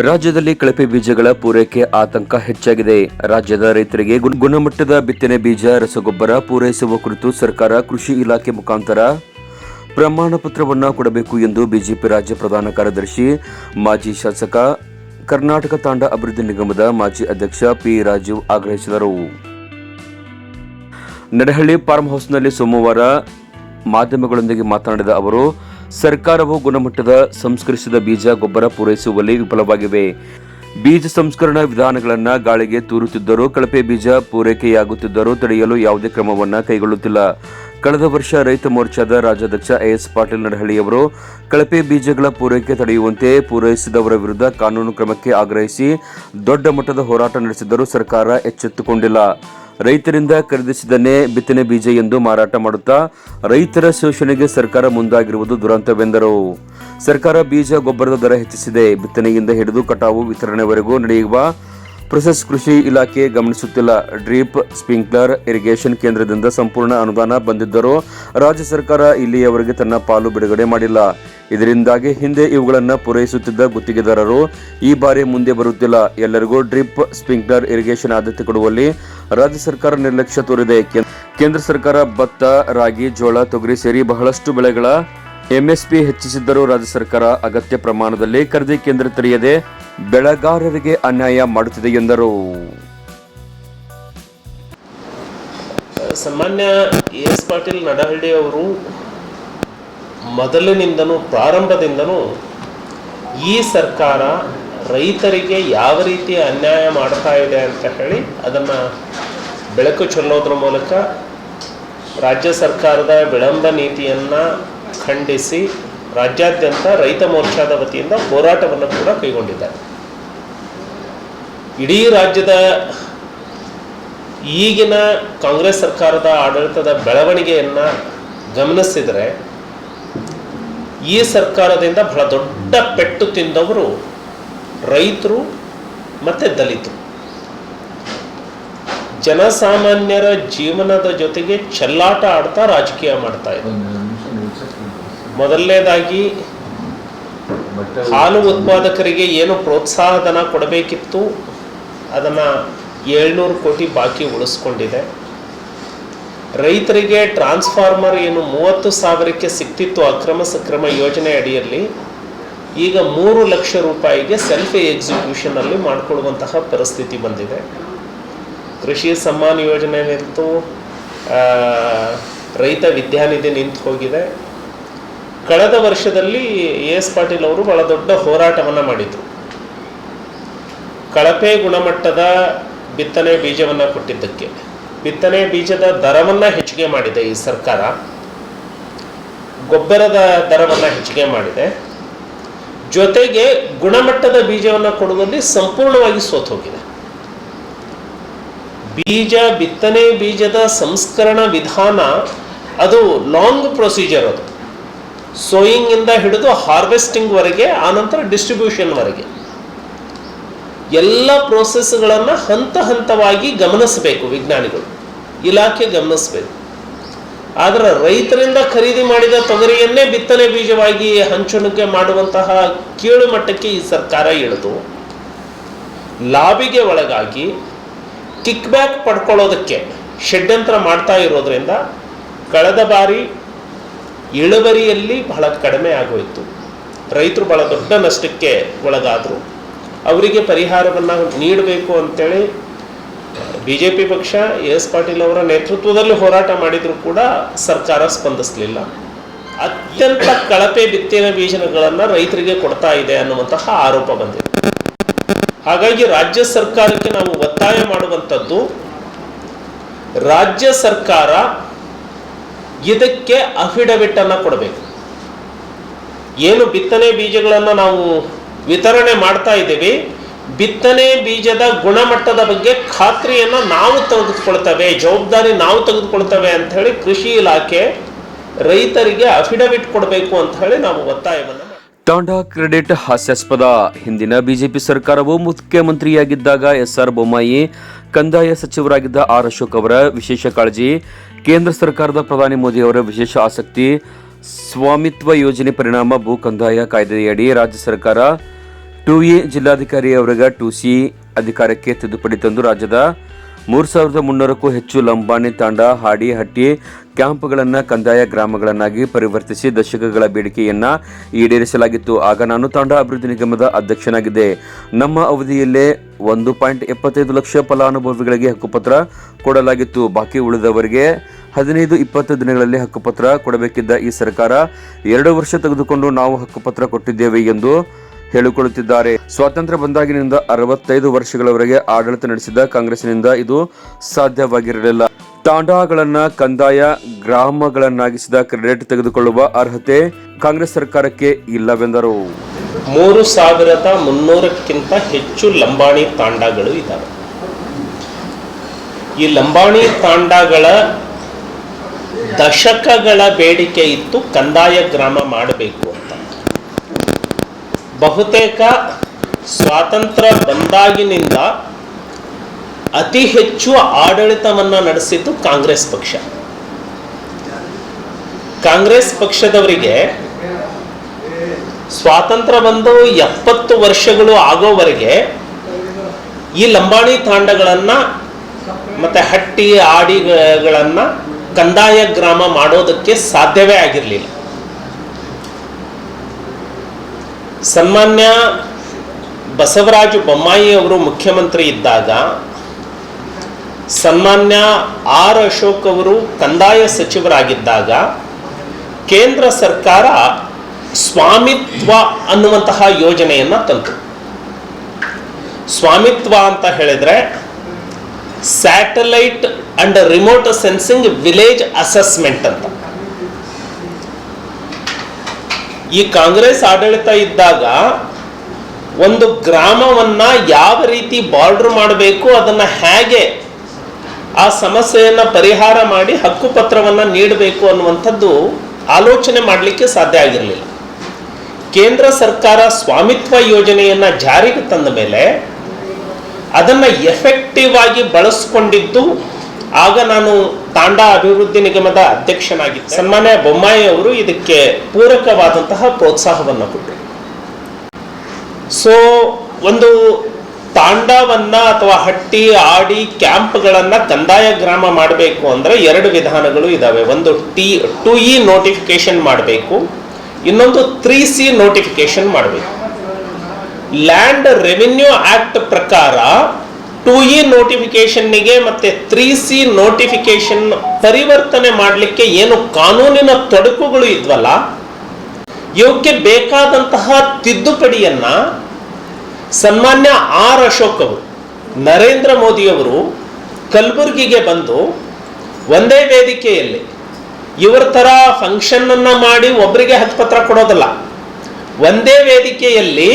ರಾಜ್ಯದಲ್ಲಿ ಕಳಪೆ ಬೀಜಗಳ ಪೂರೈಕೆ ಆತಂಕ ಹೆಚ್ಚಾಗಿದೆ. ರಾಜ್ಯದ ರೈತರಿಗೆ ಗುಣಮಟ್ಟದ ಬಿತ್ತನೆ ಬೀಜ, ರಸಗೊಬ್ಬರ ಪೂರೈಸುವ ಕುರಿತು ಸರ್ಕಾರ ಕೃಷಿ ಇಲಾಖೆ ಮುಖಾಂತರ ಪ್ರಮಾಣ ಪತ್ರವನ್ನು ಕೊಡಬೇಕು ಎಂದು ಬಿಜೆಪಿ ರಾಜ್ಯ ಪ್ರಧಾನ ಕಾರ್ಯದರ್ಶಿ, ಮಾಜಿ ಶಾಸಕ, ಕರ್ನಾಟಕ ತಾಂಡ ಅಭಿವೃದ್ಧಿ ನಿಗಮದ ಮಾಜಿ ಅಧ್ಯಕ್ಷ ಪಿ ರಾಜೀವ್ ಆಗ್ರಹಿಸಿದರು. ನಡಹಳ್ಳಿ ಫಾರ್ಮ್ ಹೌಸ್ನಲ್ಲಿ ಸೋಮವಾರ ಮಾಧ್ಯಮಗಳೊಂದಿಗೆ ಮಾತನಾಡಿದ ಅವರು ಸರ್ಕಾರವು ಗುಣಮಟ್ಟದ ಸಂಸ್ಕರಿಸಿದ ಬೀಜ ಗೊಬ್ಬರ ಪೂರೈಸುವಲ್ಲಿ ವಿಫಲವಾಗಿವೆ. ಬೀಜ ಸಂಸ್ಕರಣಾ ವಿಧಾನಗಳನ್ನು ಗಾಳಿಗೆ ತೂರುತ್ತಿದ್ದರೂ ಕಳಪೆ ಬೀಜ ಪೂರೈಕೆಯಾಗುತ್ತಿದ್ದರೂ ತಡೆಯಲು ಯಾವುದೇ ಕ್ರಮವನ್ನು ಕೈಗೊಳ್ಳುತ್ತಿಲ್ಲ. ಕಳೆದ ವರ್ಷ ರೈತ ಮೋರ್ಚಾದ ರಾಜ್ಯಾಧ್ಯಕ್ಷ ಎಎಸ್ ಪಾಟೀಲ್ ನಡಹಳ್ಳಿಯವರು ಕಳಪೆ ಬೀಜಗಳ ಪೂರೈಕೆ ತಡೆಯುವಂತೆ ಪೂರೈಸಿದವರ ವಿರುದ್ಧ ಕಾನೂನು ಕ್ರಮಕ್ಕೆ ಆಗ್ರಹಿಸಿ ದೊಡ್ಡ ಮಟ್ಟದ ಹೋರಾಟ ನಡೆಸಿದ್ದರೂ ಸರ್ಕಾರ ಎಚ್ಚೆತ್ತುಕೊಂಡಿಲ್ಲ. ರೈತರಿಂದ ಖರೀದಿಸಿದನ್ನೇ ಬಿತ್ತನೆ ಬೀಜ ಎಂದು ಮಾರಾಟ ಮಾಡುತ್ತಾ ರೈತರ ಶೋಷಣೆಗೆ ಸರ್ಕಾರ ಮುಂದಾಗಿರುವುದು ದುರಂತವೆಂದರು. ಸರ್ಕಾರ ಬೀಜ ಗೊಬ್ಬರದ ದರ ಹೆಚ್ಚಿಸಿದೆ. ಬಿತ್ತನೆಯಿಂದ ಹಿಡಿದು ಕಟಾವು, ವಿತರಣೆವರೆಗೂ ನಡೆಯುವ ಪ್ರೊಸೆಸ್ ಕೃಷಿ ಇಲಾಖೆ ಗಮನಿಸುತ್ತಿಲ್ಲ. ಡ್ರಿಪ್ ಸ್ಪ್ರಿಂಕ್ಲರ್ ಇರಿಗೇಷನ್ ಕೇಂದ್ರದಿಂದ ಸಂಪೂರ್ಣ ಅನುದಾನ ಬಂದಿದ್ದರೂ ರಾಜ್ಯ ಸರ್ಕಾರ ಇಲ್ಲಿಯವರೆಗೆ ತನ್ನ ಪಾಲು ಬಿಡುಗಡೆ ಮಾಡಿಲ್ಲ. ಇದರಿಂದಾಗಿ ಹಿಂದೆ ಇವುಗಳನ್ನು ಪೂರೈಸುತ್ತಿದ್ದ ಗುತ್ತಿಗೆದಾರರು ಈ ಬಾರಿ ಮುಂದೆ ಬರುತ್ತಿಲ್ಲ. ಎಲ್ಲರಿಗೂ ಡ್ರಿಪ್ ಸ್ಪ್ರಿಂಕ್ಲರ್ ಇರಿಗೇಷನ್ ಆದ್ಯತೆ ಕೊಡುವಲ್ಲಿ ರಾಜ್ಯ ಸರ್ಕಾರ ನಿರ್ಲಕ್ಷ್ಯ ತೋರಿದೆ. ಕೇಂದ್ರ ಸರ್ಕಾರ ಭತ್ತ, ರಾಗಿ, ಜೋಳ, ತೊಗರಿ ಸೇರಿ ಬಹಳಷ್ಟು ಬೆಳೆಗಳ ಎಂಎಸ್ಪಿ ಹೆಚ್ಚಿಸಿದ್ದರೂ ರಾಜ್ಯ ಸರ್ಕಾರ ಅಗತ್ಯ ಪ್ರಮಾಣದಲ್ಲಿ ಖರೀದಿ ಕೇಂದ್ರ ತೆರೆಯದೆ ಬೆಳೆಗಾರರಿಗೆ ಅನ್ಯಾಯ ಮಾಡುತ್ತಿದೆ ಎಂದರು. ಸಾಮಾನ್ಯ ಎಸ್ ಪಾಟೀಲ್ ನಡಹಳ್ಳಿ ಅವರು ಮೊದಲಿನಿಂದನೂ ಪ್ರಾರಂಭದಿಂದನೂ ಈ ಸರ್ಕಾರ ರೈತರಿಗೆ ಯಾವ ರೀತಿ ಅನ್ಯಾಯ ಮಾಡ್ತಾ ಇದೆ ಅಂತ ಹೇಳಿ ಅದನ್ನು ಬೆಳಕು ಚೆಲ್ಲೋದ್ರ ಮೂಲಕ ರಾಜ್ಯ ಸರ್ಕಾರದ ವಿಳಂಬ ನೀತಿಯನ್ನು ಖಂಡಿಸಿ ರಾಜ್ಯಾದ್ಯಂತ ರೈತ ಮೋರ್ಚಾದ ವತಿಯಿಂದ ಹೋರಾಟವನ್ನು ಕೂಡ ಕೈಗೊಂಡಿದ್ದಾರೆ. ಇಡೀ ರಾಜ್ಯದ ಈಗಿನ ಕಾಂಗ್ರೆಸ್ ಸರ್ಕಾರದ ಆಡಳಿತದ ಬೆಳವಣಿಗೆಯನ್ನು ಗಮನಿಸಿದರೆ ಈ ಸರ್ಕಾರದಿಂದ ಬಹಳ ದೊಡ್ಡ ಪೆಟ್ಟು ತಿಂದವರು ರೈತರು ಮತ್ತು ದಲಿತರು. ಜನಸಾಮಾನ್ಯರ ಜೀವನದ ಜೊತೆಗೆ ಚೆಲ್ಲಾಟ ಆಡ್ತಾ ರಾಜಕೀಯ ಮಾಡ್ತಾ ಇದ್ದಾರೆ. ಮೊದಲನೇದಾಗಿ ಹಾಲು ಉತ್ಪಾದಕರಿಗೆ ಏನು ಪ್ರೋತ್ಸಾಹಧನ ಕೊಡಬೇಕಿತ್ತು ಅದನ್ನು ಏಳ್ನೂರು ಕೋಟಿ ಬಾಕಿ ಉಳಿಸ್ಕೊಂಡಿದೆ. ರೈತರಿಗೆ ಟ್ರಾನ್ಸ್ಫಾರ್ಮರ್ ಏನು ಮೂವತ್ತು ಸಾವಿರಕ್ಕೆ ಸಿಕ್ತಿತ್ತು ಅಕ್ರಮ ಸಕ್ರಮ ಯೋಜನೆ ಅಡಿಯಲ್ಲಿ ಈಗ ಮೂರು ಲಕ್ಷ ರೂಪಾಯಿಗೆ ಸೆಲ್ಫ್ ಎಕ್ಸಿಕ್ಯೂಷನಲ್ಲಿ ಮಾಡಿಕೊಳ್ಳುವಂತಹ ಪರಿಸ್ಥಿತಿ ಬಂದಿದೆ. ಕೃಷಿ ಸಮ್ಮಾನ್ ಯೋಜನೆ ನಿಂತು ರೈತ ವಿದ್ಯಾನಿಧಿ ನಿಂತು ಹೋಗಿದೆ. ಕಳೆದ ವರ್ಷದಲ್ಲಿ ಎ ಎಸ್ ಪಾಟೀಲ್ ಅವರು ಬಹಳ ದೊಡ್ಡ ಹೋರಾಟವನ್ನು ಮಾಡಿದರು. ಕಳಪೆ ಗುಣಮಟ್ಟದ ಬಿತ್ತನೆ ಬೀಜವನ್ನು ಕೊಟ್ಟಿದ್ದಕ್ಕೆ. ಬಿತ್ತನೆ ಬೀಜದ ದರವನ್ನು ಹೆಚ್ಚಿಗೆ ಮಾಡಿದೆ ಈ ಸರ್ಕಾರ. ಗೊಬ್ಬರದ ದರವನ್ನು ಹೆಚ್ಚಿಗೆ ಮಾಡಿದೆ. ಜೊತೆಗೆ ಗುಣಮಟ್ಟದ ಬೀಜವನ್ನು ಕೊಡುವಲ್ಲಿ ಸಂಪೂರ್ಣವಾಗಿ ಸೋತ್ ಹೋಗಿದೆ. ಬೀಜ, ಬಿತ್ತನೆ ಬೀಜದ ಸಂಸ್ಕರಣ ವಿಧಾನ ಅದು ಲಾಂಗ್ ಪ್ರೊಸೀಜರ್ ಅದು. ಸೋಯಿಂಗ್ ಇಂದ ಹಿಡಿದು ಹಾರ್ವೆಸ್ಟಿಂಗ್ ವರೆಗೆ ಆನಂತರ ಡಿಸ್ಟ್ರಿಬ್ಯೂಷನ್ವರೆಗೆ ಎಲ್ಲ ಪ್ರೋಸೆಸ್ಗಳನ್ನು ಹಂತ ಹಂತವಾಗಿ ಗಮನಿಸಬೇಕು ವಿಜ್ಞಾನಿಗಳು. ಇಲಾಖೆ ಗಮನಿಸಬೇಕು. ಆದರೆ ರೈತರಿಂದ ಖರೀದಿ ಮಾಡಿದ ತೊಗರಿಯನ್ನೇ ಬಿತ್ತನೆ ಬೀಜವಾಗಿ ಹಂಚುಣಿಕೆ ಮಾಡುವಂತಹ ಕೀಳು ಮಟ್ಟಕ್ಕೆ ಈ ಸರ್ಕಾರ ಇಳಿದು, ಲಾಬಿಗೆ ಒಳಗಾಗಿ ಕಿಕ್ ಬ್ಯಾಕ್ ಪಡ್ಕೊಳ್ಳೋದಕ್ಕೆ ಷಡ್ಯಂತ್ರ ಮಾಡ್ತಾ ಇರೋದ್ರಿಂದ, ಕಳೆದ ಬಾರಿ ಇಳುವರಿಯಲ್ಲಿ ಬಹಳ ಕಡಿಮೆ ಆಗೋಯಿತು. ರೈತರು ಬಹಳ ದೊಡ್ಡ ನಷ್ಟಕ್ಕೆ ಒಳಗಾದರು. ಅವರಿಗೆ ಪರಿಹಾರವನ್ನು ನೀಡಬೇಕು ಅಂತೇಳಿ ಬಿ ಜೆ ಪಿ ಪಕ್ಷ, ಎಸ್ ಪಾಟೀಲ್ ಅವರ ನೇತೃತ್ವದಲ್ಲಿ ಹೋರಾಟ ಮಾಡಿದರೂ ಕೂಡ ಸರ್ಕಾರ ಸ್ಪಂದಿಸಲಿಲ್ಲ. ಅತ್ಯಂತ ಕಳಪೆ ಬಿತ್ತಿನ ಬೀಜಗಳನ್ನು ರೈತರಿಗೆ ಕೊಡ್ತಾ ಇದೆ ಅನ್ನುವಂತಹ ಆರೋಪ ಬಂದಿದೆ. ಹಾಗಾಗಿ ರಾಜ್ಯ ಸರ್ಕಾರಕ್ಕೆ ನಾವು ಒತ್ತಾಯ ಮಾಡುವಂಥದ್ದು, ರಾಜ್ಯ ಸರ್ಕಾರ ಇದಕ್ಕೆ ಅಫಿಡವಿಟ್ ಅನ್ನ ಕೊಡಬೇಕು ಏನು ಬಿತ್ತನೆ ಬೀಜಗಳನ್ನು ನಾವು ವಿತರಣೆ ಮಾಡ್ತಾ ಇದ್ದೀವಿ, ಬಿತ್ತನೆ ಬೀಜದ ಗುಣಮಟ್ಟದ ಬಗ್ಗೆ ಖಾತ್ರಿಯನ್ನು ನಾವು ತೆಗೆದುಕೊಳ್ತೇವೆ, ಜವಾಬ್ದಾರಿ ನಾವು ತೆಗೆದುಕೊಳ್ತೇವೆ ಅಂತ ಹೇಳಿ ಕೃಷಿ ಇಲಾಖೆ ರೈತರಿಗೆ ಅಫಿಡವಿಟ್ ಕೊಡಬೇಕು ಅಂತ ಹೇಳಿ ನಾವು ಒತ್ತಾಯವನ್ನು. ತಾಂಡಾ ಕ್ರೆಡಿಟ್ ಹಾಸ್ಯಾಸ್ಪದ ಹಿಂದಿನ ಬಿಜೆಪಿ ಸರ್ಕಾರವು ಮುಖ್ಯಮಂತ್ರಿಯಾಗಿದ್ದಾಗ ಎಸ್ ಆರ್ ಬೊಮ್ಮಾಯಿ ಕಂದಾಯ ಸಚಿವರಾಗಿದ್ದ ಆರ್ ಅಶೋಕ್ ಅವರ ವಿಶೇಷ ಕಾಳಜಿ, ಕೇಂದ್ರ ಸರ್ಕಾರದ ಪ್ರಧಾನಿ ಮೋದಿ ಅವರ ವಿಶೇಷ ಆಸಕ್ತಿ, ಸ್ವಾಮಿತ್ವ ಯೋಜನೆ ಪರಿಣಾಮ, ಭೂ ಕಂದಾಯ ಕಾಯ್ದೆಯಡಿ ರಾಜ್ಯ ಸರ್ಕಾರ ಟು ಎ ಜಿಲ್ಲಾಧಿಕಾರಿ ಅವರಿಗೆ ಟು ಸಿ ಅಧಿಕಾರಕ್ಕೆ ತಿದ್ದುಪಡಿ ತಂದು ರಾಜ್ಯದ ಮೂರು ಸಾವಿರದ ಮುನ್ನೂರಕ್ಕೂ ಹೆಚ್ಚು ಲಂಬಾಣಿ ತಾಂಡ, ಹಾಡಿ, ಹಟ್ಟಿ ಕ್ಯಾಂಪ್ಗಳನ್ನು ಕಂದಾಯ ಗ್ರಾಮಗಳನ್ನಾಗಿ ಪರಿವರ್ತಿಸಿ ದಶಕಗಳ ಬೇಡಿಕೆಯನ್ನ ಈಡೇರಿಸಲಾಗಿತ್ತು. ಆಗ ನಾನು ತಾಂಡ ಅಭಿವೃದ್ಧಿ ನಿಗಮದ ಅಧ್ಯಕ್ಷನಾಗಿದ್ದೆ. ನಮ್ಮ ಅವಧಿಯಲ್ಲೇ ಒಂದು ಪಾಯಿಂಟ್ ಎಪ್ಪತ್ತೈದು ಲಕ್ಷ ಫಲಾನುಭವಿಗಳಿಗೆ ಹಕ್ಕುಪತ್ರ ಕೊಡಲಾಗಿತ್ತು. ಬಾಕಿ ಉಳಿದವರಿಗೆ ಹದಿನೈದು ಇಪ್ಪತ್ತು ದಿನಗಳಲ್ಲಿ ಹಕ್ಕುಪತ್ರ ಕೊಡಬೇಕಿದ್ದ ಈ ಸರ್ಕಾರ ಎರಡು ವರ್ಷ ತೆಗೆದುಕೊಂಡು ನಾವು ಹಕ್ಕುಪತ್ರ ಕೊಟ್ಟಿದ್ದೇವೆ ಎಂದು ಹೇಳಿಕೊಳ್ಳುತ್ತಿದ್ದಾರೆ. ಸ್ವಾತಂತ್ರ್ಯ ಬಂದಾಗಿನಿಂದ ಅರವತ್ತೈದು ವರ್ಷಗಳವರೆಗೆ ಆಡಳಿತ ನಡೆಸಿದ ಕಾಂಗ್ರೆಸ್ನಿಂದ ಇದು ಸಾಧ್ಯವಾಗಿರಲಿಲ್ಲ. ತಾಂಡಾಗಳನ್ನ ಕಂದಾಯ ಗ್ರಾಮಗಳನ್ನಾಗಿಸಿದ ಕ್ರೆಡಿಟ್ ತೆಗೆದುಕೊಳ್ಳುವ ಅರ್ಹತೆ ಕಾಂಗ್ರೆಸ್ ಸರ್ಕಾರಕ್ಕೆ ಇಲ್ಲವೆಂದರು. ಮೂರು ಸಾವಿರದ ಮುನ್ನೂರಕ್ಕಿಂತ ಹೆಚ್ಚು ಲಂಬಾಣಿ ತಾಂಡಾಗಳು ಇದ್ದಾವೆ ಈ ಲಂಬಾಣಿ ತಾಂಡಾಗಳ ದಶಕಗಳ ಬೇಡಿಕೆ ಇತ್ತು ಕಂದಾಯ ಗ್ರಾಮ ಮಾಡಬೇಕು ಅಂತ. ಬಹುತೇಕ ಸ್ವಾತಂತ್ರ್ಯ ಬಂದಾಗಿನಿಂದ ಅತಿ ಹೆಚ್ಚು ಆಡಳಿತವನ್ನು ನಡೆಸಿದ್ದು ಕಾಂಗ್ರೆಸ್ ಪಕ್ಷ. ಕಾಂಗ್ರೆಸ್ ಪಕ್ಷದವರಿಗೆ ಸ್ವಾತಂತ್ರ್ಯ ಬಂದು ಎಪ್ಪತ್ತು ವರ್ಷಗಳು ಆಗೋವರೆಗೆ ಈ ಲಂಬಾಣಿ ತಾಂಡಗಳನ್ನ ಮತ್ತೆ ಹಟ್ಟಿ ಆಡಿಗಳನ್ನ ಕಂದಾಯ ಗ್ರಾಮ ಮಾಡೋದಕ್ಕೆ ಸಾಧ್ಯವೇ ಆಗಿರಲಿಲ್ಲ. ಸನ್ಮಾನ್ಯ ಬಸವರಾಜ ಬೊಮ್ಮಾಯಿ ಅವರು ಮುಖ್ಯಮಂತ್ರಿ ಇದ್ದಾಗ ಸನ್ಮಾನ್ಯ ಆರ್ ಅಶೋಕ್ ಅವರು ಕಂದಾಯ ಸಚಿವರಾಗಿದ್ದಾಗ ಕೇಂದ್ರ ಸರ್ಕಾರ ಸ್ವಾಮಿತ್ವ ಅನ್ನುವಂತಹ ಯೋಜನೆಯನ್ನು ತಂತು. ಸ್ವಾಮಿತ್ವ ಅಂತ ಹೇಳಿದ್ರೆ satellite and remote sensing village assessment ಅಂತ. ಈ ಕಾಂಗ್ರೆಸ್ ಆಡಳಿತ ಇದ್ದಾಗ ಒಂದು ಗ್ರಾಮವನ್ನ ಯಾವ ರೀತಿ ಬಾರ್ಡರ್ ಮಾಡಬೇಕು, ಅದನ್ನ ಹೇಗೆ ಆ ಸಮಸ್ಯೆಯನ್ನು ಪರಿಹಾರ ಮಾಡಿ ಹಕ್ಕುಪತ್ರವನ್ನು ನೀಡಬೇಕು ಅನ್ನುವಂಥದ್ದು ಆಲೋಚನೆ ಮಾಡಲಿಕ್ಕೆ ಸಾಧ್ಯ ಆಗಿರಲಿಲ್ಲ. ಕೇಂದ್ರ ಸರ್ಕಾರ ಸ್ವಾಮಿತ್ವ ಯೋಜನೆಯನ್ನ ಜಾರಿಗೆ ತಂದ ಮೇಲೆ ಅದನ್ನ ಎಫೆಕ್ಟಿವ್ ಆಗಿ ಬಳಸ್ಕೊಂಡಿದ್ದು ಆಗ ನಾನು ತಾಂಡಾ ಅಭಿವೃದ್ಧಿ ನಿಗಮದ ಅಧ್ಯಕ್ಷನಾಗಿದ್ದೆ. ಸನ್ಮಾನ್ಯ ಬೊಮ್ಮಾಯಿ ಅವರು ಇದಕ್ಕೆ ಪೂರಕವಾದಂತಹ ಪ್ರೋತ್ಸಾಹವನ್ನು ಕೊಟ್ಟರು. ಸೊ ಒಂದು ತಾಂಡವನ್ನ ಅಥವಾ ಹಟ್ಟಿ, ಆಡಿ, ಕ್ಯಾಂಪ್ಗಳನ್ನು ಕಂದಾಯ ಗ್ರಾಮ ಮಾಡಬೇಕು ಅಂದ್ರೆ ಎರಡು ವಿಧಾನಗಳು ಇದ್ದಾವೆ ಒಂದು ಟಿ, ಟು ಇ ನೋಟಿಫಿಕೇಶನ್ ಮಾಡಬೇಕು. ಇನ್ನೊಂದು ತ್ರೀ ಸಿ ನೋಟಿಫಿಕೇಶನ್ ಮಾಡಬೇಕು. ಲ್ಯಾಂಡ್ ರೆವಿನ್ಯೂ ಆಕ್ಟ್ ಪ್ರಕಾರ ಟು ಇ ನೋಟಿಫಿಕೇಶನ್ನಿಗೆ ಮತ್ತೆ ತ್ರೀ ಸಿ ನೋಟಿಫಿಕೇಶನ್ ಪರಿವರ್ತನೆ ಮಾಡಲಿಕ್ಕೆ ಏನು ಕಾನೂನಿನ ತೊಡಕುಗಳು ಇದ್ವಲ್ಲ ಇವಕ್ಕೆ ಬೇಕಾದಂತಹ ತಿದ್ದುಪಡಿಯನ್ನ ಸನ್ಮಾನ್ಯ ಆರ್ ಅಶೋಕ್ ಅವರು, ನರೇಂದ್ರ ಮೋದಿಯವರು ಕಲಬುರಗಿಗೆ ಬಂದು ಒಂದೇ ವೇದಿಕೆಯಲ್ಲಿ ಇವರ ಥರ ಫಂಕ್ಷನ್ನನ್ನು ಮಾಡಿ ಒಬ್ಬರಿಗೆ ಪತ್ರ ಕೊಡೋದಲ್ಲ, ಒಂದೇ ವೇದಿಕೆಯಲ್ಲಿ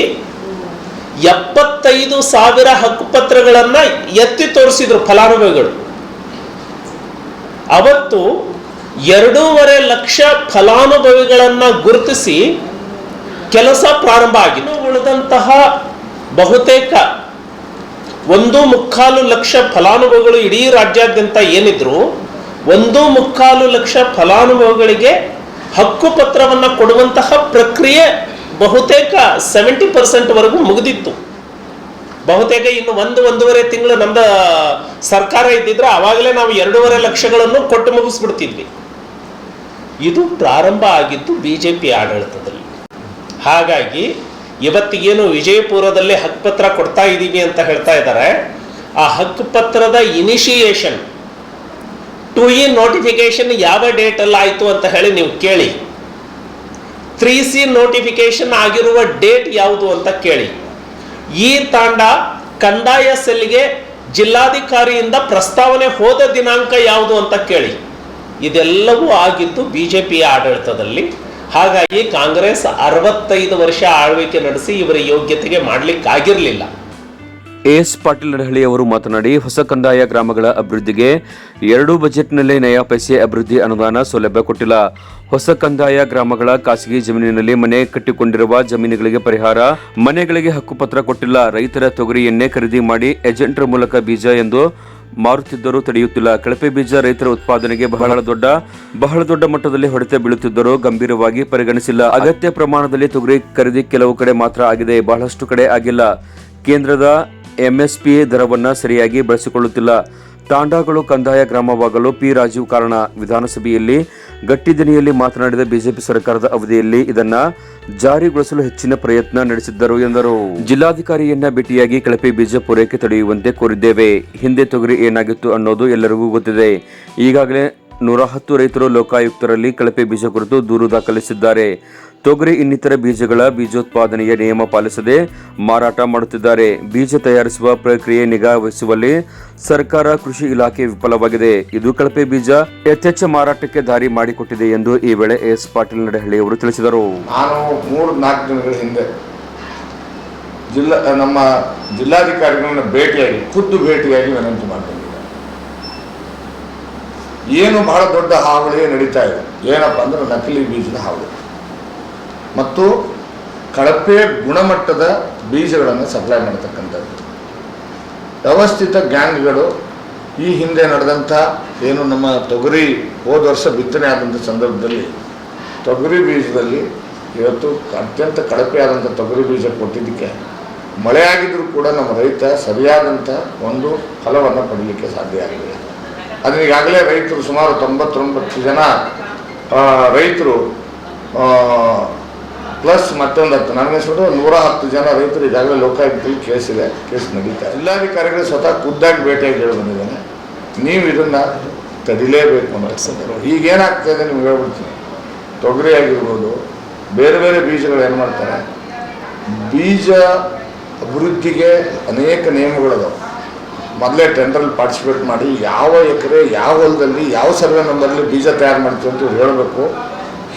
ಎಪ್ಪತ್ತೈದು ಸಾವಿರ ಹಕ್ಕುಪತ್ರಗಳನ್ನು ಎತ್ತಿ ತೋರಿಸಿದ್ರು ಫಲಾನುಭವಿಗಳು. ಅವತ್ತು ಎರಡೂವರೆ ಲಕ್ಷ ಫಲಾನುಭವಿಗಳನ್ನು ಗುರುತಿಸಿ ಕೆಲಸ ಪ್ರಾರಂಭ ಆಗಿದೆ. ಉಳಿದಂತಹ ಬಹುತೇಕ ಒಂದು ಮುಕ್ಕಾಲು ಲಕ್ಷ ಫಲಾನುಭವಿಗಳು ಇಡೀ ರಾಜ್ಯಾದ್ಯಂತ ಏನಿದ್ರು, ಒಂದು ಮುಕ್ಕಾಲು ಲಕ್ಷ ಫಲಾನುಭವಿಗಳಿಗೆ ಹಕ್ಕುಪತ್ರವನ್ನ ಕೊಡುವಂತಹ ಪ್ರಕ್ರಿಯೆ ಬಹುತೇಕ ಸೆವೆಂಟಿ ಪರ್ಸೆಂಟ್ ವರೆಗೂ ಮುಗಿದಿತ್ತು. ಬಹುತೇಕ ಇನ್ನು ಒಂದು ಒಂದೂವರೆ ತಿಂಗಳು ನಮ್ದು ಸರ್ಕಾರ ಇದ್ದಿದ್ರೆ ಅವಾಗಲೇ ನಾವು ಎರಡೂವರೆ ಲಕ್ಷಗಳನ್ನು ಕೊಟ್ಟು ಮುಗಿಸ್ಬಿಡ್ತಿದ್ವಿ. ಇದು ಪ್ರಾರಂಭ ಆಗಿದ್ದು ಬಿಜೆಪಿ ಆಡಳಿತದಲ್ಲಿ. ಹಾಗಾಗಿ ಇವತ್ತಿಗೇನು ವಿಜಯಪುರದಲ್ಲಿ ಹಕ್ಕುಪತ್ರ ಕೊಡ್ತಾ ಇದ್ದೀವಿ ಅಂತ ಹೇಳ್ತಾ ಇದ್ದಾರೆ. ಆ ಹಕ್ಕುಪತ್ರದ ಇನಿಷಿಯೇಷನ್ ಟು ಇ ನೋಟಿಫಿಕೇಶನ್ ಯಾವ ಡೇಟಲ್ಲಿ ಆಯಿತು ಅಂತ ಹೇಳಿ ನೀವು ಕೇಳಿ. ತ್ರೀ ಸಿ ನೋಟಿಫಿಕೇಶನ್ ಆಗಿರುವ ಡೇಟ್ ಯಾವುದು ಅಂತ ಕೇಳಿ. ಈ ತಾಂಡ ಕಂದಾಯ ಸೆಲ್ಗೆ ಜಿಲ್ಲಾಧಿಕಾರಿಯಿಂದ ಪ್ರಸ್ತಾವನೆ ಹೋದ ದಿನಾಂಕ ಯಾವುದು ಅಂತ ಕೇಳಿ. ಇದೆಲ್ಲವೂ ಆಗಿದ್ದು ಬಿಜೆಪಿಯ ಆಡಳಿತದಲ್ಲಿ. ಹಾಗಾಗಿ ಕಾಂಗ್ರೆಸ್ ಅರವತ್ತೈದು ವರ್ಷ ಆಳ್ವಿಕೆ ನಡೆಸಿ ಇವರ ಯೋಗ್ಯತೆಗೆ ಆಗಿರಲಿಲ್ಲ ಎಸ್ ಪಾಟೀಲ್ ನಡಹಳ್ಳಿ ಅವರು ಮಾತನಾಡಿ, ಹೊಸ ಕಂದಾಯ ಗ್ರಾಮಗಳ ಅಭಿವೃದ್ಧಿಗೆ ಎರಡೂ ಬಜೆಟ್ನಲ್ಲಿ ನಯಾ ಪೈಸೆ ಅಭಿವೃದ್ಧಿ ಅನುದಾನ ಸೌಲಭ್ಯ ಕೊಟ್ಟಿಲ್ಲ. ಹೊಸ ಕಂದಾಯ ಗ್ರಾಮಗಳ ಖಾಸಗಿ ಜಮೀನಿನಲ್ಲಿ ಮನೆ ಕಟ್ಟಿಕೊಂಡಿರುವ ಜಮೀನುಗಳಿಗೆ ಪರಿಹಾರ, ಮನೆಗಳಿಗೆ ಹಕ್ಕುಪತ್ರ ಕೊಟ್ಟಿಲ್ಲ. ರೈತರ ತೊಗರಿ ಎಣ್ಣೆ ಖರೀದಿ ಮಾಡಿ, ಏಜೆಂಟರ ಮೂಲಕ ಬೀಜ ಎಂದು ಮಾರುತ್ತಿದ್ದರೂ ತಡೆಯುತ್ತಿಲ್ಲ. ಕಳಪೆ ಬೀಜ ರೈತರ ಉತ್ಪಾದನೆಗೆ ಬಹಳ ದೊಡ್ಡ ಬಹಳ ದೊಡ್ಡ ಮಟ್ಟದಲ್ಲಿ ಹೊಡೆತ ಬೀಳುತ್ತಿದ್ದರೂ ಗಂಭೀರವಾಗಿ ಪರಿಗಣಿಸಿಲ್ಲ. ಅಗತ್ಯ ಪ್ರಮಾಣದಲ್ಲಿ ತೊಗರಿ ಖರೀದಿ ಕೆಲವು ಕಡೆ ಮಾತ್ರ ಆಗಿದೆ. ಬಹಳಷ್ಟು ಕಡೆ ಆಗಿಲ್ಲ. ಕೇಂದ್ರದ ಎಂಎಸ್ಪಿ ದರವನ್ನು ಸರಿಯಾಗಿ ಬಳಸಿಕೊಳ್ಳುತ್ತಿಲ್ಲ. ತಾಂಡಾಗಳು ಕಂದಾಯ ಗ್ರಾಮವಾಗಲು ಪಿ ರಾಜೀವ್ ಕಾರಣ ವಿಧಾನಸಭೆಯಲ್ಲಿ ಗಟ್ಟಿದನಿಯಲ್ಲಿ ಮಾತನಾಡಿದ ಬಿಜೆಪಿ ಸರ್ಕಾರದ ಅವಧಿಯಲ್ಲಿ ಇದನ್ನ ಜಾರಿಗೊಳಿಸಲು ಹೆಚ್ಚಿನ ಪ್ರಯತ್ನ ನಡೆಸಿದ್ದರು ಎಂದರು. ಜಿಲ್ಲಾಧಿಕಾರಿಯನ್ನ ಭೇಟಿಯಾಗಿ ಕಳಪೆ ಬೀಜ ಪೂರೈಕೆ ತಡೆಯುವಂತೆ ಕೋರಿದ್ದೇವೆ. ಹಿಂದೆ ತೊಗರಿ ಏನಾಗಿತ್ತು ಅನ್ನೋದು ಎಲ್ಲರಿಗೂ ಗೊತ್ತಿದೆ. ಈಗಾಗಲೇ ನೂರ ಹತ್ತು ರೈತರು ಲೋಕಾಯುಕ್ತರಲ್ಲಿ ಕಳಪೆ ಬೀಜ ಕುರಿತು ದೂರು ದಾಖಲಿಸಿದ್ದಾರೆ. ತೊಗರಿ ಇನ್ನಿತರ ಬೀಜಗಳ ಬೀಜೋತ್ಪಾದನೆಯ ನಿಯಮ ಪಾಲಿಸದೆ ಮಾರಾಟ ಮಾಡುತ್ತಿದ್ದಾರೆ. ಬೀಜ ತಯಾರಿಸುವ ಪ್ರಕ್ರಿಯೆ ನಿಗಾ ಸರ್ಕಾರ ಕೃಷಿ ಇಲಾಖೆ ವಿಫಲವಾಗಿದೆ. ಇದು ಕಳಪೆ ಬೀಜ ಯಥೇಚ್ಛ ಮಾರಾಟಕ್ಕೆ ದಾರಿ ಮಾಡಿಕೊಟ್ಟಿದೆ ಎಂದು ಈ ವೇಳೆ ಎಸ್ ಪಾಟೀಲ್ ನಡಹಳ್ಳಿ ಅವರು ತಿಳಿಸಿದರು. ನಾನು ಮೂರು ನಾಲ್ಕು ದಿನಗಳ ಹಿಂದೆ ಜಿಲ್ಲಾ, ನಮ್ಮ ಜಿಲ್ಲಾಧಿಕಾರಿಗಳನ್ನ ಭೇಟಿಯಾಗಿ, ಖುದ್ದು ಭೇಟಿಯಾಗಿ ವಿನಂತಿ ಮಾಡ್ಕೊಂಡಿದ್ದೆ. ಏನು ಬಹಳ ದೊಡ್ಡ ಹಾವಳಿ ನಡೀತಾ ಇದೆ. ಏನಪ್ಪ ಅಂದ್ರೆ ನಕಲಿ ಬೀಜದ ಹಾವಳಿ. ಮತ್ತು ಕಳಪೆ ಗುಣಮಟ್ಟದ ಬೀಜಗಳನ್ನು ಸಪ್ಲೈ ಮಾಡತಕ್ಕಂಥದ್ದು. ವ್ಯವಸ್ಥಿತ ಗ್ಯಾಂಗ್ಗಳು ಈ ಹಿಂದೆ ನಡೆದಂಥ ಏನು ನಮ್ಮ ತೊಗರಿ ಹೋದ ವರ್ಷ ಬಿತ್ತನೆ ಆದಂಥ ಸಂದರ್ಭದಲ್ಲಿ ತೊಗರಿ ಬೀಜದಲ್ಲಿ ಇವತ್ತು ಅತ್ಯಂತ ಕಳಪೆ ಆದಂಥ ತೊಗರಿ ಬೀಜ ಕೊಟ್ಟಿದ್ದಕ್ಕೆ ಮಳೆ ಆಗಿದ್ದರೂ ಕೂಡ ನಮ್ಮ ರೈತ ಸರಿಯಾದಂಥ ಒಂದು ಫಲವನ್ನು ಪಡೀಲಿಕ್ಕೆ ಸಾಧ್ಯ ಆಗಲಿಲ್ಲ. ಅದನ್ನ ಈಗಾಗಲೇ ರೈತರು ಸುಮಾರು ತೊಂಬತ್ತೊಂಬತ್ತು ಜನ ರೈತರು ಪ್ಲಸ್ ಮತ್ತೊಂದು ಹತ್ತು. ನನಗನ್ಸ್ಬಿಟ್ಟು ನೂರ ಹತ್ತು ಜನ ರೈತರು ಈಗಾಗಲೇ ಲೋಕಾಯುಕ್ತದಲ್ಲಿ ಕೇಸ್ ಇದೆ. ಕೇಸ್ ನಡೀತಾ. ಜಿಲ್ಲಾಧಿಕಾರಿಗಳು ಸ್ವತಃ ಖುದ್ದಾಗಿ ಭೇಟಿಯಾಗಿ ಹೇಳಿ ಬಂದಿದ್ದಾನೆ ನೀವು ಇದನ್ನ ತಡಿಲೇಬೇಕು ಅನ್ನೋ ಈಗ ಏನಾಗ್ತಾ ಇದೆ ನಿಮ್ಗೆ ಹೇಳ್ಬಿಡ್ತೀನಿ. ತೊಗರಿ ಆಗಿರ್ಬೋದು, ಬೇರೆ ಬೇರೆ ಬೀಜಗಳು ಏನು ಮಾಡ್ತಾರೆ? ಬೀಜ ಅಭಿವೃದ್ಧಿಗೆ ಅನೇಕ ನಿಯಮಗಳಿದಾವೆ ಮೊದಲೇ ಟೆಂಡರಲ್ಲಿ ಪಾರ್ಟಿಸಿಪೇಟ್ ಮಾಡಿ ಯಾವ ಎಕರೆ, ಯಾವ ಹೊಲದಲ್ಲಿ, ಯಾವ ಸರ್ವೆ ನಂಬರಲ್ಲಿ ಬೀಜ ತಯಾರು ಮಾಡ್ತೀವಿ ಅಂತ ಹೇಳಬೇಕು.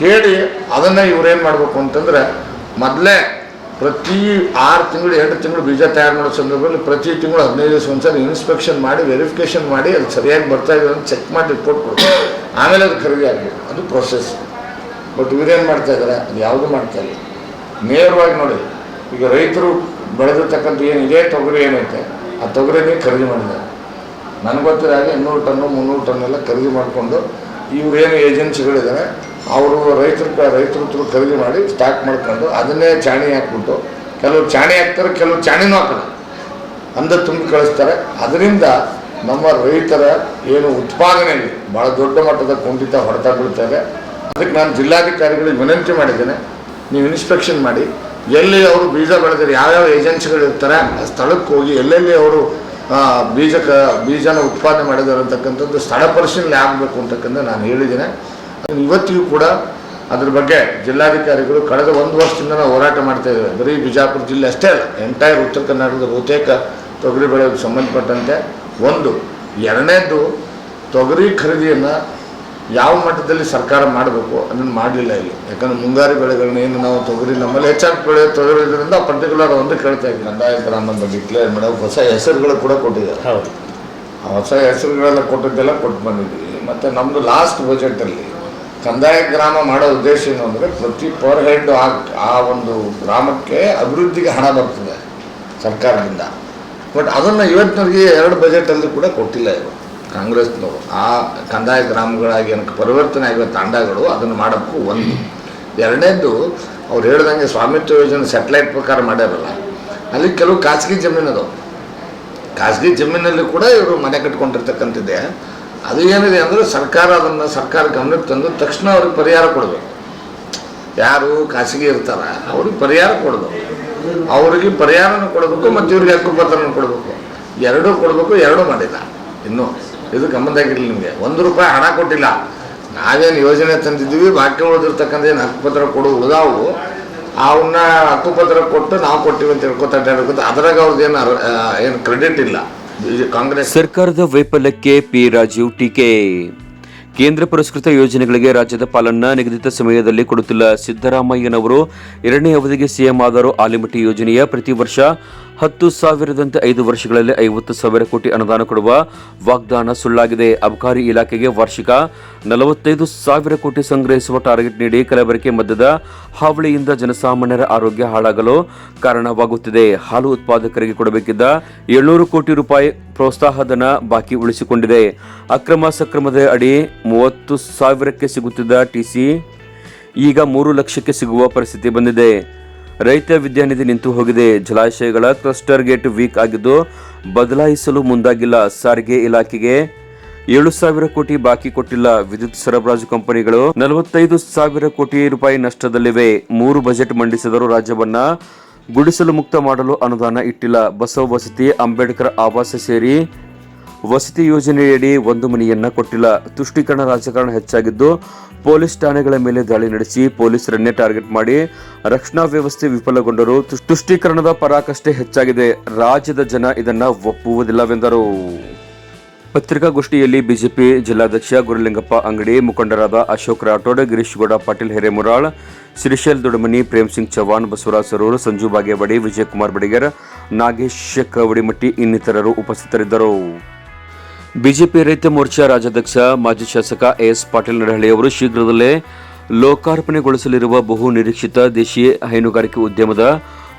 ಹೇಳಿ ಅದನ್ನು ಇವ್ರೇನು ಮಾಡಬೇಕು ಅಂತಂದರೆ ಮೊದಲೇ ಪ್ರತಿ ಆರು ತಿಂಗಳು, ಎರಡು ತಿಂಗಳು ಬೀಜ ತಯಾರು ಮಾಡೋ ಸಂದರ್ಭದಲ್ಲಿ ಪ್ರತಿ ತಿಂಗಳು ಹದಿನೈದು ದಿವಸ ಒಂದ್ಸಲ ಇನ್ಸ್ಪೆಕ್ಷನ್ ಮಾಡಿ ವೆರಿಫಿಕೇಷನ್ ಮಾಡಿ ಅದು ಸರಿಯಾಗಿ ಬರ್ತಾ ಇದೆ ಅಂತ ಚೆಕ್ ಮಾಡಿ ರಿಪೋರ್ಟ್ ಕೊಡ್ತಾರೆ. ಆಮೇಲೆ ಅದು ಖರೀದಿ ಆಗಬೇಕು ಅದು ಪ್ರೊಸೆಸ್ ಬಟ್ ಇವ್ರೇನು ಮಾಡ್ತಾ ಇದ್ದಾರೆ ಅದು ಯಾವುದು ಮಾಡ್ತಾ ಇಲ್ಲ. ನೇರವಾಗಿ ನೋಡಿ, ಈಗ ರೈತರು ಬೆಳೆದಿರ್ತಕ್ಕಂಥ ಏನು ಇದೇ ತೊಗರಿ ಏನೈತೆ ಆ ತೊಗರಿನೇ ಖರೀದಿ ಮಾಡಿದ್ದಾರೆ. ನನಗೆ ಗೊತ್ತಿರೋ ಹಾಗೆ ಇನ್ನೂರು ಟನ್ನು, ಮುನ್ನೂರು ಟನ್ನೆಲ್ಲ ಖರೀದಿ ಮಾಡಿಕೊಂಡು ಇವರೇನು ಏಜೆನ್ಸಿಗಳಿದ್ದಾರೆ ಅವರು ರೈತರ ರೈತರ ಹತ್ರ ಖರೀದಿ ಮಾಡಿ ಸ್ಟಾಕ್ ಮಾಡ್ಕೊಂಡು ಅದನ್ನೇ ಚಾಣಿ ಹಾಕ್ಬಿಟ್ಟು ಕೆಲವರು ಚಾಣಿ ಹಾಕ್ತಾರೆ, ಕೆಲವರು ಚಾಣಿನೂ ಹಾಕಲ್ಲ. ಅಂದ ತುಂಬಿ ಕಳಿಸ್ತಾರೆ. ಅದರಿಂದ ನಮ್ಮ ರೈತರ ಏನು ಉತ್ಪಾದನೆ ಭಾಳ ದೊಡ್ಡ ಮಟ್ಟದ ಕುಂಠಿತ ಹೊಡೆತ ಬಿಡ್ತಾರೆ ಅದಕ್ಕೆ ನಾನು ಜಿಲ್ಲಾಧಿಕಾರಿಗಳಿಗೆ ವಿನಂತಿ ಮಾಡಿದ್ದೇನೆ, ನೀವು ಇನ್ಸ್ಪೆಕ್ಷನ್ ಮಾಡಿ, ಎಲ್ಲಿ ಅವರು ಬೀಜ ಬೆಳೆದಿರೋ ಯಾವ್ಯಾವ ಏಜೆನ್ಸಿಗಳು ಇರ್ತಾರೆ, ಆ ಸ್ಥಳಕ್ಕೆ ಹೋಗಿ ಎಲ್ಲೆಲ್ಲಿ ಅವರು ಬೀಜಕ್ಕೆ ಬೀಜ ಬೀಜನ ಉತ್ಪಾದನೆ ಮಾಡಿದ್ದಾರೆ ಅಂತಕ್ಕಂಥದ್ದು ಸ್ಥಳ ಪರಿಶೀಲನೆ ಆಗಬೇಕು ಅಂತಕ್ಕಂಥ ನಾನು ಹೇಳಿದ್ದೇನೆ. ಇವತ್ತಿಗೂ ಕೂಡ ಅದ್ರ ಬಗ್ಗೆ ಜಿಲ್ಲಾಧಿಕಾರಿಗಳು ಕಳೆದ ಒಂದು ವರ್ಷದಿಂದ ನಾವು ಹೋರಾಟ ಮಾಡ್ತಾ ಇದ್ದೇವೆ. ಬರೀ ಬಿಜಾಪುರ ಜಿಲ್ಲೆ ಅಷ್ಟೇ ಅಲ್ಲ ಎಂಟೈರ್ ಉತ್ತರ ಕರ್ನಾಟಕದ ಬಹುತೇಕ ತೊಗರಿ ಬೆಳೆಗೆ ಸಂಬಂಧಪಟ್ಟಂತೆ ಒಂದು ಎರಡನೇದು ತೊಗರಿ ಖರೀದಿಯನ್ನು ಯಾವ ಮಟ್ಟದಲ್ಲಿ ಸರ್ಕಾರ ಮಾಡಬೇಕು ಅದನ್ನು ಮಾಡಲಿಲ್ಲ ಇಲ್ಲಿ. ಯಾಕಂದ್ರೆ ಮುಂಗಾರು ಬೆಳೆಗಳನ್ನ ಏನು ನಾವು ತೊಗರಿ ನಮ್ಮಲ್ಲಿ ಹೆಚ್ಚಾಗಿ ಬೆಳೆ ತೊಗರಿ ಇದರಿಂದ ಪರ್ಟಿಕ್ಯುಲರ್ ಒಂದು ಕೇಳ್ತಾ ಇದ್ದೀವಿ ಕಂದಾಯ ಗ್ರಾಮದ ಡಿಕ್ಲೇರ್ ಮಾಡೋ ಹೊಸ ಹೆಸರುಗಳು ಕೂಡ ಕೊಟ್ಟಿದ್ದಾರೆ. ಹೌದು. ಆ ಹೊಸ ಹೆಸರುಗಳೆಲ್ಲ ಕೊಟ್ಟಿದ್ದೆಲ್ಲ ಕೊಟ್ಟು ಬಂದಿದ್ವಿ ಮತ್ತು ನಮ್ಮದು ಲಾಸ್ಟ್ ಬಜೆಟಲ್ಲಿ ಕಂದಾಯ ಗ್ರಾಮ ಮಾಡೋ ಉದ್ದೇಶ ಏನು ಅಂದರೆ ಪ್ರತಿ ಪರ್ ಹೆಡ್ ಆ ಆ ಒಂದು ಗ್ರಾಮಕ್ಕೆ ಅಭಿವೃದ್ಧಿಗೆ ಹಣ ಬರ್ತದೆ ಸರ್ಕಾರದಿಂದ. ಬಟ್ ಅದನ್ನು ಇವತ್ತಿನವರಿಗೆ ಎರಡು ಬಜೆಟಲ್ಲಿ ಕೂಡ ಕೊಟ್ಟಿಲ್ಲ ಇವರು. ಕಾಂಗ್ರೆಸ್ನವರು. ಆ ಕಂದಾಯ ಗ್ರಾಮಗಳಾಗಿ ಏನಕ್ಕೆ ಪರಿವರ್ತನೆ ಆಗಿರೋ ತಾಂಡಗಳು ಅದನ್ನು ಮಾಡೋಕ್ಕೂ ಒಂದು. ಎರಡನೇದು ಅವ್ರು ಹೇಳ್ದಂಗೆ ಸ್ವಾಮಿತ್ವ ಯೋಜನೆ ಸ್ಯಾಟಲೈಟ್ ಪ್ರಕಾರ ಮಾಡ್ಯಾರಲ್ಲ, ಅಲ್ಲಿ ಕೆಲವು ಖಾಸಗಿ ಜಮೀನು ಅದಾವೆ ಖಾಸಗಿ ಜಮೀನಲ್ಲಿ ಕೂಡ ಇವರು ಮನೆ ಕಟ್ಕೊಂಡಿರ್ತಕ್ಕಂಥದ್ದೇ. ಅದು ಏನಿದೆ ಅಂದರೆ ಸರ್ಕಾರ ಅದನ್ನು ಸರ್ಕಾರ ಗಮನಕ್ಕೆ ತಂದು ತಕ್ಷಣ ಅವ್ರಿಗೆ ಪರಿಹಾರ ಕೊಡಬೇಕು. ಯಾರು ಖಾಸಗಿ ಇರ್ತಾರ, ಅವ್ರಿಗೆ ಪರಿಹಾರ ಕೊಡಬೇಕು. ಅವರಿಗೆ ಪರಿಹಾರನೂ ಕೊಡಬೇಕು ಮತ್ತು ಇವ್ರಿಗೆ ಹಕ್ಕುಪತ್ರನೂ ಕೊಡಬೇಕು. ಎರಡೂ ಕೊಡಬೇಕು, ಎರಡೂ ಮಾಡಿಲ್ಲ ಇನ್ನೂ ಇದು ಗಮನದಾಗಿರಲಿ ನಿಮಗೆ. ಒಂದು ರೂಪಾಯಿ ಹಣ ಕೊಟ್ಟಿಲ್ಲ. ನಾವೇನು ಯೋಜನೆ ತಂದಿದ್ದೀವಿ, ಬಾಕಿ ಉಳಿದಿರ್ತಕ್ಕಂಥ ಏನು ಹಕ್ಕುಪತ್ರ ಕೊಡು, ಉಳಿದಾವು. ಅವನ್ನ ಹಕ್ಕುಪತ್ರ ಕೊಟ್ಟು ನಾವು ಕೊಟ್ಟಿವಿ ಅಂತ ಹೇಳ್ಕೊತ ಅಡ್ಡಾಡ್ಕೊತ, ಅದ್ರಾಗ ಅವ್ರದ್ದು ಏನು ಏನು ಕ್ರೆಡಿಟ್ ಇಲ್ಲ. ಸರ್ಕಾರದ ವೈಫಲ್ಯಕ್ಕೆ ಪಿ ರಾಜೀವ್ ಟೀಕೆ. ಕೇಂದ್ರ ಪುರಸ್ಕೃತ ಯೋಜನೆಗಳಿಗೆ ರಾಜ್ಯದ ಪಾಲನ್ನ ನಿಗದಿತ ಸಮಯದಲ್ಲಿ ಕೊಡುತ್ತಿಲ್ಲ ಸಿದ್ದರಾಮಯ್ಯನವರು. ಎರಡನೇ ಅವಧಿಗೆ ಸಿಎಂ ಆದರೂ ಆಲಿಮಟ್ಟಿ ಯೋಜನೆಯ ಪ್ರತಿ ವರ್ಷ ಹತ್ತು ಸಾವಿರದಂತೆ ಐದು ವರ್ಷಗಳಲ್ಲಿ ಐವತ್ತು ಸಾವಿರ ಕೋಟಿ ಅನುದಾನ ಕೊಡುವ ವಾಗ್ದಾನ ಸುಳ್ಳಾಗಿದೆ. ಅಬಕಾರಿ ಇಲಾಖೆಗೆ ವಾರ್ಷಿಕ ನಲವತ್ತೈದು ಸಾವಿರ ಕೋಟಿ ಸಂಗ್ರಹಿಸುವ ಟಾರ್ಗೆಟ್ ನೀಡಿ ಕಲಬೆರಕೆ ಮಧ್ಯದ ಹಾವಳಿಯಿಂದ ಜನಸಾಮಾನ್ಯರ ಆರೋಗ್ಯ ಹಾಳಾಗಲು ಕಾರಣವಾಗುತ್ತಿದೆ. ಹಾಲು ಉತ್ಪಾದಕರಿಗೆ ಕೊಡಬೇಕಿದ್ದ ಏಳ್ನೂರು ಕೋಟಿ ರೂಪಾಯಿ ಪ್ರೋತ್ಸಾಹಧನ ಬಾಕಿ ಉಳಿಸಿಕೊಂಡಿದೆ. ಅಕ್ರಮ ಸಕ್ರಮದ ಅಡಿ ಮೂವತ್ತು ಸಾವಿರಕ್ಕೆ ಸಿಗುತ್ತಿದ್ದ ಟಿಸಿ ಈಗ ಮೂರು ಲಕ್ಷಕ್ಕೆ ಸಿಗುವ ಪರಿಸ್ಥಿತಿ ಬಂದಿದೆ. ರೈತ ವಿದ್ಯಾನಿಧಿ ನಿಂತು ಹೋಗಿದೆ. ಜಲಾಶಯಗಳ ಕ್ಲಸ್ಟರ್ ಗೇಟ್ ವೀಕ್ ಆಗಿದ್ದು ಬದಲಾಯಿಸಲು ಮುಂದಾಗಿಲ್ಲ. ಸಾರಿಗೆ ಇಲಾಖೆಗೆ ಏಳು ಸಾವಿರ ಕೋಟಿ ಬಾಕಿ ಕೊಟ್ಟಿಲ್ಲ. ವಿದ್ಯುತ್ ಸರಬರಾಜು ಕಂಪನಿಗಳು ನಲವತ್ತೈದು ಸಾವಿರ ಕೋಟಿ ರೂಪಾಯಿ ನಷ್ಟದಲ್ಲಿವೆ. ಮೂರು ಬಜೆಟ್ ಮಂಡಿಸಿದರೂ ರಾಜ್ಯವನ್ನ ಗುಡಿಸಲು ಮುಕ್ತ ಮಾಡಲು ಅನುದಾನ ಇಟ್ಟಿಲ್ಲ. ಬಸವ ವಸತಿ, ಅಂಬೇಡ್ಕರ್ ಆವಾಸ ಸೇರಿ ವಸತಿ ಯೋಜನೆಯಡಿ ಒಂದು ಮನೆಯನ್ನ ಕೊಟ್ಟಿಲ್ಲ. ತುಷ್ಟೀಕರಣ ರಾಜಕಾರಣ ಹೆಚ್ಚಾಗಿದ್ದು, ಪೊಲೀಸ್ ಠಾಣೆಗಳ ಮೇಲೆ ದಾಳಿ ನಡೆಸಿ ಪೊಲೀಸರನ್ನೇ ಟಾರ್ಗೆಟ್ ಮಾಡಿ ರಕ್ಷಣಾ ವ್ಯವಸ್ಥೆ ವಿಫಲಗೊಂಡರು ತುಷ್- ತುಷ್ಟೀಕರಣದ ಪರಾಕಷ್ಟೇ ಹೆಚ್ಚಾಗಿದೆ. ರಾಜ್ಯದ ಜನ ಇದನ್ನ ಒಪ್ಪುವುದಿಲ್ಲವೆಂದರು. ಪತ್ರಿಕಾಗೋಷ್ಠಿಯಲ್ಲಿ ಬಿಜೆಪಿ ಜಿಲ್ಲಾಧ್ಯಕ್ಷ ಗುರುಲಿಂಗಪ್ಪ ಅಂಗಡಿ ಮುಖಂಡರಾದ ಅಶೋಕ್ ರಾಠೋಡ್, ಗಿರೀಶ್ ಗೌಡ, ಪಾಟೀಲ್ ಹಿರೇಮುರಾಳ್ ಶ್ರೀಶೈಲ್ ದೊಡಮನಿ ಪ್ರೇಮ್ ಸಿಂಗ್ ಚೌಹಾಣ್, ಬಸವರಾಜ್ ಸರೂರ್, ಸಂಜು ಬಾಗೇವಾಡಿ, ವಿಜಯಕುಮಾರ್ ಬಡಿಗರ್, ನಾಗೇಶ್ ಕವಡಿಮಟ್ಟಿ ಇನ್ನಿತರರು ಉಪಸ್ಥಿತರಿದ್ದರು. ಬಿಜೆಪಿ ರೈತ ಮೋರ್ಚಾ ರಾಜ್ಯಾಧ್ಯಕ್ಷ, ಮಾಜಿ ಶಾಸಕ ಎಸ್ ಪಾಟೀಲ್ ನಡಹಳ್ಳಿ ಅವರು ಶೀಘ್ರದಲ್ಲೇ ಲೋಕಾರ್ಪಣೆಗೊಳಿಸಲಿರುವ ಬಹು ನಿರೀಕ್ಷಿತ ದೇಶೀಯ ಹೈನುಗಾರಿಕೆ ಉದ್ಯಮದ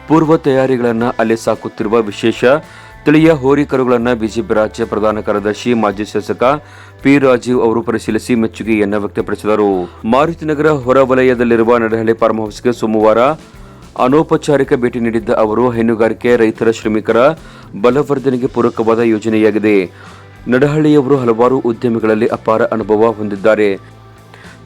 ಪೂರ್ವ ತಯಾರಿಗಳನ್ನು ಅಲ್ಲಿ ಸಾಕುತ್ತಿರುವ ವಿಶೇಷ ತಳಿಯ ಹೋರಿಕರುಗಳನ್ನು ಬಿಜೆಪಿ ರಾಜ್ಯ ಪ್ರಧಾನ ಕಾರ್ಯದರ್ಶಿ, ಮಾಜಿ ಶಾಸಕ ಪಿ ರಾಜೀವ್ ಅವರು ಪರಿಶೀಲಿಸಿ ಮೆಚ್ಚುಗೆಯನ್ನು ವ್ಯಕ್ತಪಡಿಸಿದರು. ಮಾರುತಿನಗರ ಹೊರವಲಯದಲ್ಲಿರುವ ನಡಹಳ್ಳಿ ಫಾರ್ಮ್ ಹೌಸ್ಗೆ ಸೋಮವಾರ ಅನೌಪಚಾರಿಕ ಭೇಟಿ ನೀಡಿದ್ದ ಅವರು, ಹೈನುಗಾರಿಕೆ ರೈತರ ಶ್ರಮಿಕರ ಬಲವರ್ಧನೆಗೆ ಪೂರಕವಾದ ಯೋಜನೆಯಾಗಿದೆ. ನಡಹಳ್ಳಿಯವರು ಹಲವಾರು ಉದ್ಯಮಿಗಳಲ್ಲಿ ಅಪಾರ ಅನುಭವ ಹೊಂದಿದ್ದಾರೆ.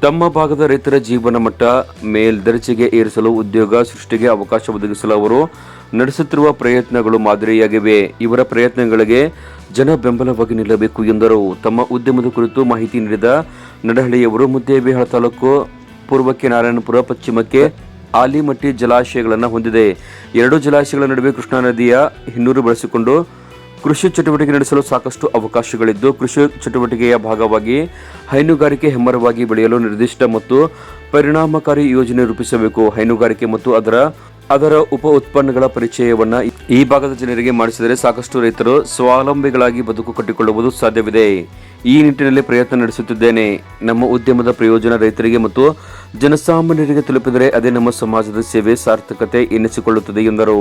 ತಮ್ಮ ಭಾಗದ ರೈತರ ಜೀವನ ಮಟ್ಟ ಮೇಲ್ದರ್ಜೆಗೆ ಏರಿಸಲು ಉದ್ಯೋಗ ಸೃಷ್ಟಿಗೆ ಅವಕಾಶ ಒದಗಿಸಲು ಅವರು ನಡೆಸುತ್ತಿರುವ ಪ್ರಯತ್ನಗಳು ಮಾದರಿಯಾಗಿವೆ. ಇವರ ಪ್ರಯತ್ನಗಳಿಗೆ ಜನ ಬೆಂಬಲವಾಗಿ ನಿಲ್ಲಬೇಕು ಎಂದರು. ತಮ್ಮ ಉದ್ಯಮದ ಕುರಿತು ಮಾಹಿತಿ ನೀಡಿದ ನಡಹಳ್ಳಿಯವರು, ಮುದ್ದೇಬಿಹಾಳ ತಾಲೂಕು ಪೂರ್ವಕ್ಕೆ ನಾರಾಯಣಪುರ, ಪಶ್ಚಿಮಕ್ಕೆ ಆಲಿಮಟ್ಟಿ ಜಲಾಶಯಗಳನ್ನು ಹೊಂದಿದೆ. ಎರಡು ಜಲಾಶಯಗಳ ನಡುವೆ ಕೃಷ್ಣಾ ನದಿಯ ಹಿನ್ನೂರು ಬಳಸಿಕೊಂಡು ಕೃಷಿ ಚಟುವಟಿಕೆ ನಡೆಸಲು ಸಾಕಷ್ಟು ಅವಕಾಶಗಳಿದ್ದು, ಕೃಷಿ ಚಟುವಟಿಕೆಯ ಭಾಗವಾಗಿ ಹೈನುಗಾರಿಕೆ ಹೆಮ್ಮರವಾಗಿ ಬೆಳೆಯಲು ನಿರ್ದಿಷ್ಟ ಮತ್ತು ಪರಿಣಾಮಕಾರಿ ಯೋಜನೆ ರೂಪಿಸಬೇಕು. ಹೈನುಗಾರಿಕೆ ಮತ್ತು ಅದರ ಅದರ ಉಪ ಉತ್ಪನ್ನಗಳ ಪರಿಚಯವನ್ನು ಈ ಭಾಗದ ಜನರಿಗೆ ಮಾಡಿಸಿದರೆ ಸಾಕಷ್ಟು ರೈತರು ಸ್ವಾವಲಂಬಿಗಳಾಗಿ ಬದುಕು ಕಟ್ಟಿಕೊಳ್ಳುವುದು ಸಾಧ್ಯವಿದೆ. ಈ ನಿಟ್ಟಿನಲ್ಲಿ ಪ್ರಯತ್ನ ನಡೆಸುತ್ತಿದ್ದೇನೆ. ನಮ್ಮ ಉದ್ಯಮದ ಪ್ರಯೋಜನ ರೈತರಿಗೆ ಮತ್ತು ಜನಸಾಮಾನ್ಯರಿಗೆ ತಲುಪಿದರೆ ಅದೇ ನಮ್ಮ ಸಮಾಜದ ಸೇವೆ ಸಾರ್ಥಕತೆ ಎನಿಸಿಕೊಳ್ಳುತ್ತದೆ ಎಂದರು.